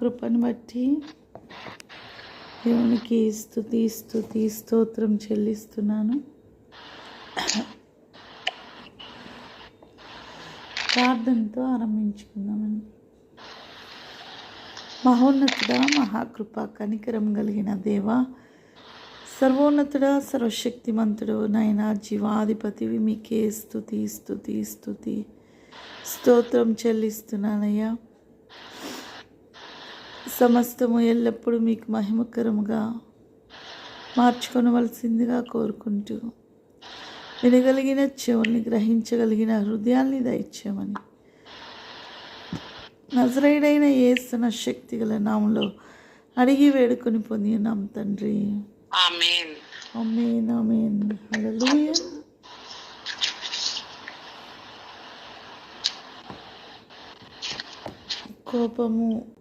కృపను బట్టి దేవునికి స్థుతి స్థుతి స్తోత్రం చెల్లిస్తున్నాను. ప్రార్థనతో ఆరంభించుకుందామండి. మహోన్నతుడ మహాకృప కనికరం కలిగిన దేవ సర్వోన్నతుడ సర్వశక్తిమంతుడు నైనా జీవాధిపతివి మీకే స్థుతి స్థుతి స్థుతి. స్తోత్రం చెల్లిస్తున్నానయ్యా. సమస్తము ఎల్లప్పుడూ మీకు మహిమకరముగా మార్చుకొనవలసిందిగా కోరుకుంటూ వినగలిగిన చెవుల్ని గ్రహించగలిగిన హృదయాల్ని దయచేయమని. నజరైడైన ఏస్తున్న శక్తి గల నామంలో అడిగి వేడుకొని పొంది ఉన్నాం తండ్రి. ఆమేన్. అమేన్ అమేన్ హల్లెలూయా. కోపము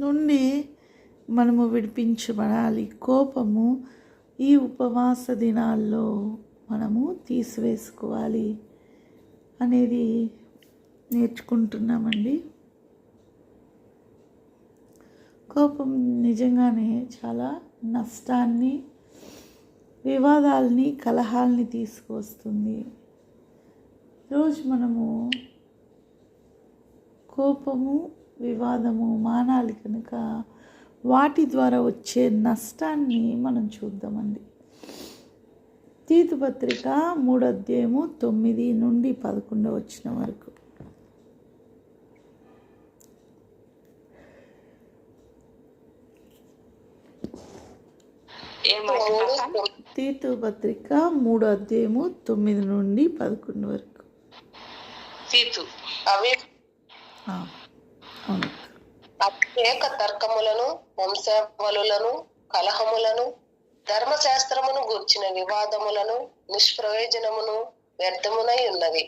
నుండి మనము విడిపించబడాలి. కోపము ఈ ఉపవాస దినాల్లో మనము తీసివేసుకోవాలి అనేది నేర్చుకుంటున్నామండి. కోపం నిజంగానే చాలా నష్టాన్ని వివాదాలని కలహాల్ని తీసుకువస్తుంది. ఈరోజు మనము కోపము వివాదము మానాలి కనుక వాటి ద్వారా వచ్చే నష్టాన్ని మనం చూద్దామండి. తీతు పత్రిక మూడు అధ్యాయము తొమ్మిది నుండి పదకొండు వచ్చిన వరకు. తీతు పత్రిక మూడు అధ్యాయము తొమ్మిది నుండి పదకొండు వరకు. తీతు. అవి ఆ, అవును ఏక తర్కములను వంశవలులను కలహములను ధర్మశాస్త్రమును గూర్చిన వివాదములను నిష్ప్రయోజనమును వ్యర్థమునై ఉన్నవి.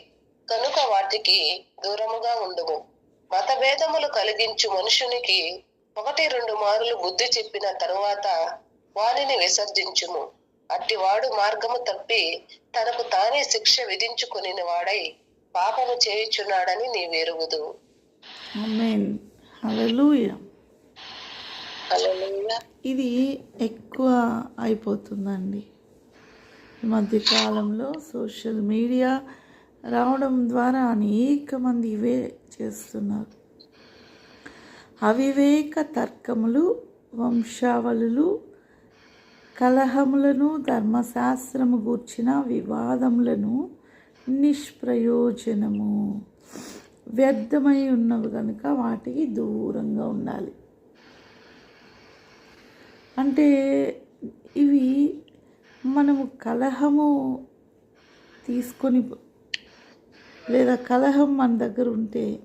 కనుక వాటికి దూరముగా ఉండుము. మతభేదములు కలిగించు మనుషునికి ఒకటి రెండు మారులు బుద్ధి చెప్పిన తరువాత వానిని విసర్జించుము. అట్టివాడు మార్గము తప్పి తనకు తానే శిక్ష విధించుకుని వాడై పాపము చేయుచున్నాడని నీవెరుగుదు హల్లెలూయా ఇది ఎక్కువ అయిపోతుందండి. ఈ మధ్య కాలంలో సోషల్ మీడియా రావడం ద్వారా అనేక మంది ఇవే చేస్తున్నారు. అవివేక తర్కములు వంశావళులు కలహములను ధర్మశాస్త్రము గూర్చిన వివాదములను నిష్ప్రయోజనము. వ్యర్థమై ఉన్నవి కనుక వాటికి దూరంగా ఉండాలి. అంటే ఇవి మనము కలహము తీసుకొని లేదా కలహం మన దగ్గర ఉంటే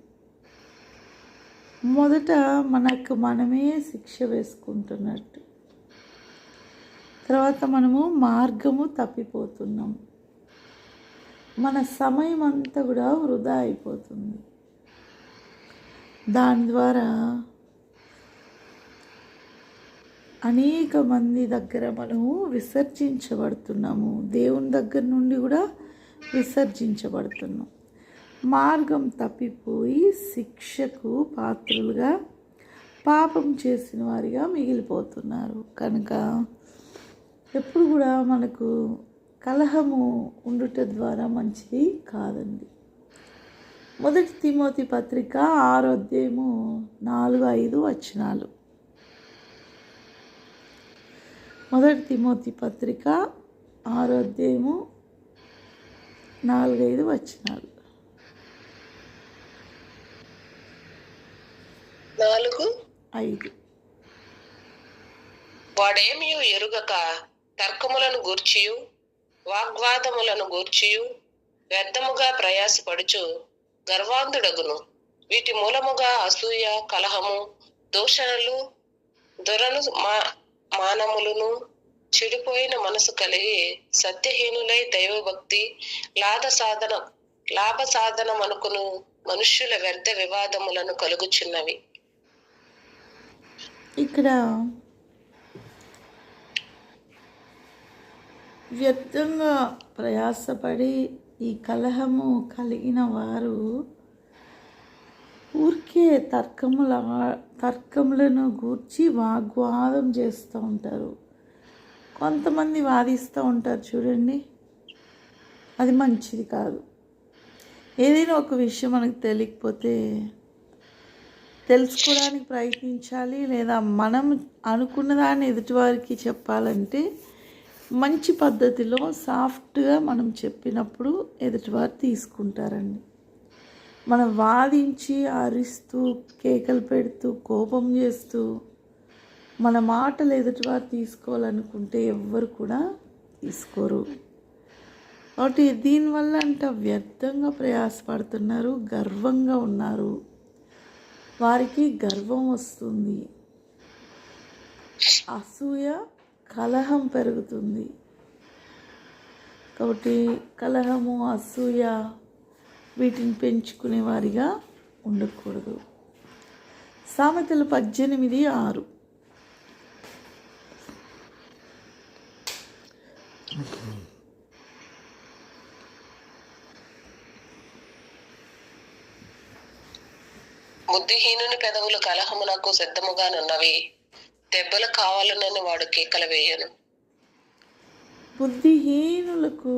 మొదట మనకు మనమే శిక్ష వేసుకుంటున్నట్టు. తర్వాత మనము మార్గము తప్పిపోతున్నాం. మన సమయం అంతా కూడా వృధా అయిపోతుంది. దాని ద్వారా అనేక మంది దగ్గర మనము విసర్జించబడుతున్నాము. దేవుని దగ్గర నుండి కూడా విసర్జించబడుతున్నాం. మార్గం తప్పిపోయి శిక్షకు పాత్రులుగా పాపం చేసిన వారిగా మిగిలిపోతున్నారు. కనుక ఎప్పుడు కూడా మనకు కలహము ఉండుట ద్వారా మంచిది కాదండి. మొదటి తిమోతి పత్రిక ఆరో అధ్యాయము నాలుగు ఐదు వచనాలు. మొదటి తిమోతి పత్రిక ఆరో అధ్యాయము నాలుగైదు వచనాలు. నాలుగు ఐదు. వాడేమీ ఎరుగక తర్కములను గూర్చియు వాగ్వాదములను గూర్చియు వ్యర్థముగా ప్రయాసపడుచు గర్వాంధుడగును. వీటి మూలముగా అసూయ కలహము దూషణలు దొరను మా మానములను చెడిపోయిన మనసు కలిగి సత్యహీనులై దైవభక్తి లాభ సాధన లాభ సాధనం అనుకును మనుష్యుల వ్యర్థ వివాదములను కలుగుచున్నవి. ఇక్కడ వ్యర్థంగా ప్రయాసపడి ఈ కలహము కలిగిన వారు ఊరికే తర్కముల తర్కములను గూర్చి వాగ్వాదం చేస్తూ ఉంటారు. కొంతమంది వాదిస్తూ ఉంటారు చూడండి. అది మంచిది కాదు. ఏదైనా ఒక విషయం మనకు తెలియకపోతే తెలుసుకోవడానికి ప్రయత్నించాలి లేదా మనం అనుకున్న దాన్ని ఎదుటివారికి చెప్పాలంటే మంచి పద్ధతిలో సాఫ్ట్గా మనం చెప్పినప్పుడు ఎదుటివారు తీసుకుంటారండి. మనం వాదించి అరిస్తూ కేకలు పెడుతూ కోపం చేస్తూ మన మాటలు ఎదుటివారు తీసుకోవాలనుకుంటే ఎవ్వరు కూడా తీసుకోరు. కాబట్టి దీనివల్ల అంట వ్యర్థంగా ప్రయాసపడుతున్నారు గర్వంగా ఉన్నారు. వారికి గర్వం వస్తుంది. అసూయ కలహం పెరుగుతుంది. కాబట్టి కలహము అసూయ వీటిని పెంచుకునే వారిగా ఉండకూడదు. సామెతలు పద్దెనిమిది ఆరు. బుద్ధిహీనుని పెదవులు కలహమునకు సిద్ధముగానున్నవి. దెబ్బలు కావాలనని వాడు కేకలు వేయను. బుద్ధిహీనులకు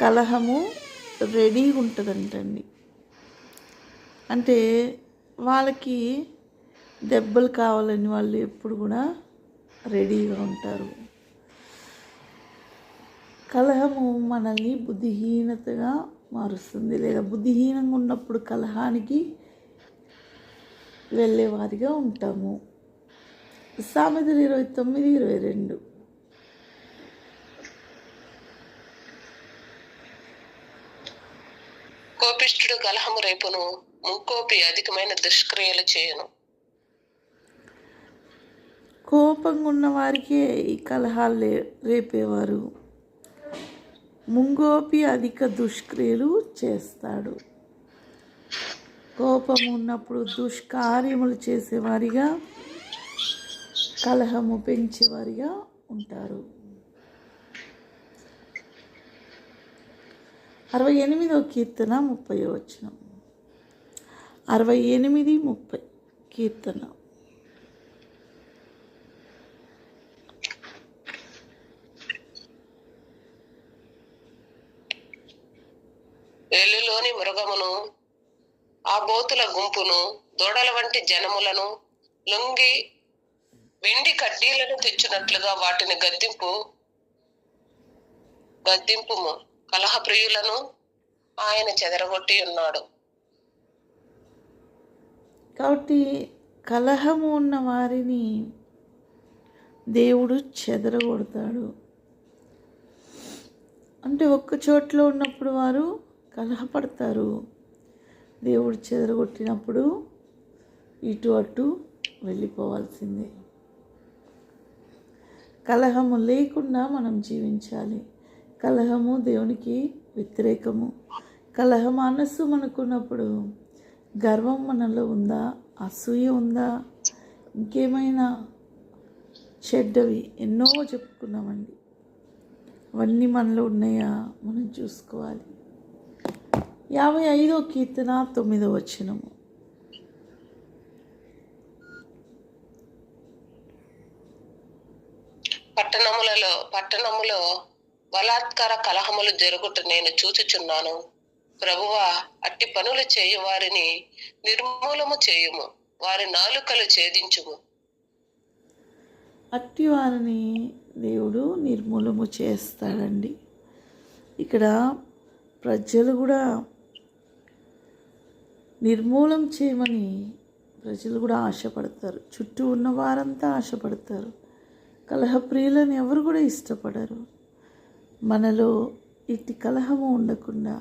కలహము రెడీ ఉంటుందంటండి. అంటే వాళ్ళకి దెబ్బలు కావాలని వాళ్ళు ఎప్పుడు కూడా రెడీగా ఉంటారు. కలహము మనల్ని బుద్ధిహీనతగా మారుస్తుంది. లేదా బుద్ధిహీనంగా ఉన్నప్పుడు కలహానికి వెళ్ళేవారిగా ఉంటాము. సామెతలు ఇరవై తొమ్మిది ఇరవై రెండు. కోపిష్ఠుడు కలహము రేపును ముక్కోపి అధికమైన దుష్క్రియలు చేయను. కోపంగా ఉన్న వారికే ఈ కలహాలు రేపేవారు. ముంగోపి అధిక దుష్క్రియలు చేస్తాడు. కోపం ఉన్నప్పుడు దుష్కార్యములు చేసేవారిగా కలహము పెంచేవారిగా ఉంటారు. అరవై ఎనిమిదో కీర్తన ముప్పై వచనం. అరవై ఎనిమిది ముప్పై కీర్తన. వెల్లులోని మృగమును ఆ బోతుల గుంపును దూడల వంటి జనములను లొంగి వెండి కడ్డీలను తెచ్చినట్లుగా వాటిని గద్దింపు గద్దింపుము. కలహ ప్రియులను ఆయన చెదరగొట్టి ఉన్నాడు. కాబట్టి కలహము ఉన్న వారిని దేవుడు చెదరగొడతాడు. అంటే ఒక్క చోట్లో ఉన్నప్పుడు వారు కలహపడతారు. దేవుడు చెదరగొట్టినప్పుడు ఇటు అటు వెళ్ళిపోవాల్సిందే. కలహము లేకుండా మనం జీవించాలి. కలహము దేవునికి వ్యతిరేకము. కలహ మనస్సు మనకున్నప్పుడు గర్వం మనలో ఉందా? అసూయ ఉందా? ఇంకేమైనా? చెడ్డవి ఎన్నో చెప్పుకున్నామండి. అవన్నీ మనలో ఉన్నాయా? మనం చూసుకోవాలి. యాభై ఐదో కీర్తన తొమ్మిదో వచ్చినము పట్టణములలో పట్టణములో బలాత్కార కలహములు జరుగుట నేను చూచుచున్నాను. ప్రభువా అట్టి పనులు చేయు వారిని నిర్మూలము చేయుము. వారి నాలుకలు ఛేదించుము. అట్టి వారిని దేవుడు నిర్మూలము చేస్తాడండి. ఇక్కడ ప్రజలు కూడా నిర్మూలం చేయమని ప్రజలు కూడా ఆశపడతారు. చుట్టూ ఉన్న వారంతా ఆశపడతారు. కలహప్రియులను ఎవరు కూడా ఇష్టపడరు. మనలో ఇట్టి కలహము ఉండకుండా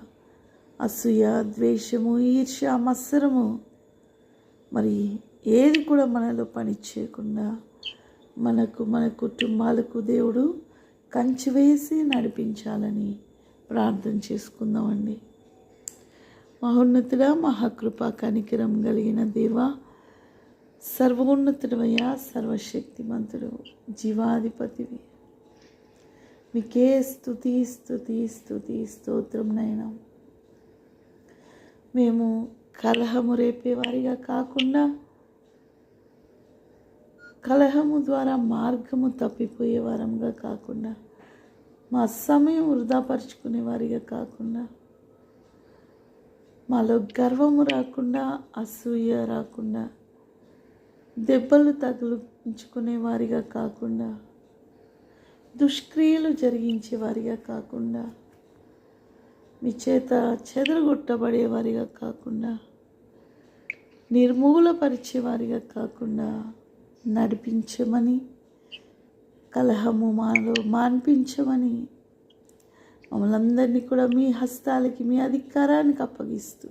అసూయ ద్వేషము ఈర్ష్య మత్సరము మరి ఏది కూడా మనలో పని చేయకుండా మనకు మన కుటుంబాలకు దేవుడు కంచి వేసి నడిపించాలని ప్రార్థన చేసుకుందామండి. మహోన్నతుడ మహాకృప కనికరం కలిగిన దేవ సర్వోన్నతుడవయ్యా సర్వశక్తిమంతుడు జీవాధిపతివి. మీకే స్థుతి స్థుతి స్థుతి స్తోత్రం నైనా మేము కలహము రేపేవారిగా కాకుండా కలహము ద్వారా మార్గము తప్పిపోయే వారంగా కాకుండా మా సమయం వృధాపరుచుకునే వారిగా కాకుండా మాలో గర్వము రాకుండా అసూయ రాకుండా దెబ్బలు తగులుంచుకునే వారిగా కాకుండా దుష్క్రియలు జరిగించే వారిగా కాకుండా మీ చేత చెదరగొట్టబడే వారిగా కాకుండా నిర్మూలపరిచే వారిగా కాకుండా నడిపించమని కలహము మాలో మాన్పించమని మమ్మల్ని అందరినీ కూడా మీ హస్తాలకి మీ అధికారానికి అప్పగిస్తూ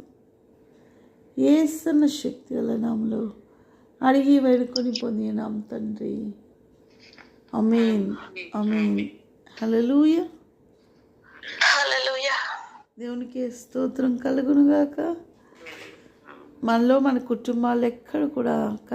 ఏసన్న శక్తి గల నామలో అడిగి వేడుకొని పొందినాం తండ్రి. అమేన్ అమేన్ హల్లెలూయా. దేవునికి స్తోత్రం కలుగునుగాక మనలో మన కుటుంబాలు ఎక్కడ కూడా